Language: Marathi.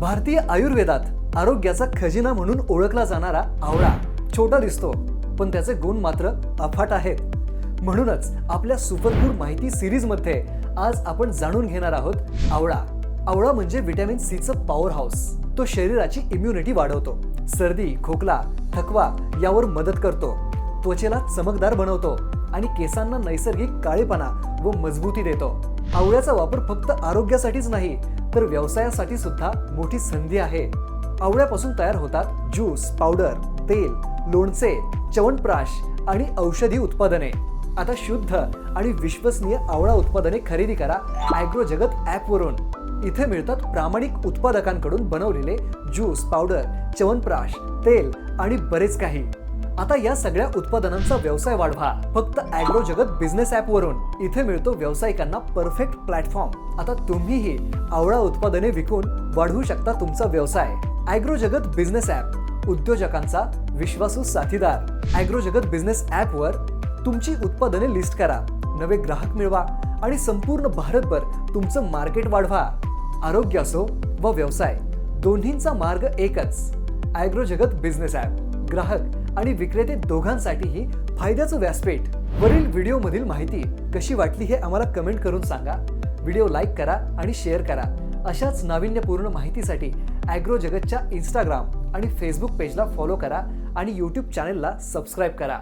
भारतीय आयुर्वेदात आरोग्याचा खजिना म्हणून ओळखला जाणारा आवळा छोटा दिसतो पण त्याचे गुण मात्र अफाट आहेत. म्हणूनच आपल्या सुपरफूड माहिती सिरीजमध्ये आज आपण जाणून घेणार आहोत आवळा. आवळा म्हणजे व्हिटॅमिन सीचं पॉवर हाऊस तो शरीराची इम्युनिटी वाढवतो. सर्दी खोकला थकवा यावर मदत करतो. त्वचेला चमकदार बनवतो आणि केसांना नैसर्गिक काळेपणा व मजबूती देतो. आवळ्याचा वापर फक्त आरोग्यासाठीच नाही तर व्यवसायासाठी सुद्धा मोठी संधी आहे. आवळ्यापासून तयार होतात ज्यूस पावडर तेल लोणचे च्यवनप्राश आणि औषधी उत्पादने. आता शुद्ध आणि विश्वसनीय आवळा उत्पादने खरेदी करा ॲग्रो जगत ॲपवरून. इथे मिळतात प्रामाणिक उत्पादकांकडून बनवलेले ज्यूस पावडर च्यवनप्राश तेल आणि बरेच काही. आता या सगळ्या उत्पादनांचा व्यवसाय वाढवा. फक्त ॲग्रो जगत बिझनेस ऍप वरून. इथे मिळतो व्यावसायिकांना परफेक्ट प्लॅटफॉर्म आता तुम्हीही आवळा उत्पादने विकून वाढवू शकता तुमचा व्यवसाय. ॲग्रो जगत बिझनेस ॲप उद्योजकांचा विश्वासू साथीदार. ॲग्रो जगत बिझनेस ॲपवर तुमची उत्पादने लिस्ट करा. नवे ग्राहक मिळवा आणि संपूर्ण भारतभर तुमचं मार्केट वाढवा. आरोग्य असो व व्यवसाय दोन्हींचा मार्ग एकच. अॅग्रो जगत बिझनेस ॲप ग्राहक आणि विक्रेते दोघांसाठीही फायद्याचं व्यासपीठ. वरील व्हिडिओमधील माहिती कशी वाटली हे आम्हाला कमेंट करून सांगा. व्हिडिओ लाईक करा आणि शेअर करा. अशाच नाविन्यपूर्ण माहितीसाठी ॲग्रो जगतच्या इंस्टाग्राम आणि फेसबुक पेजला फॉलो करा आणि यूट्यूब चॅनेलला सबस्क्राईब करा.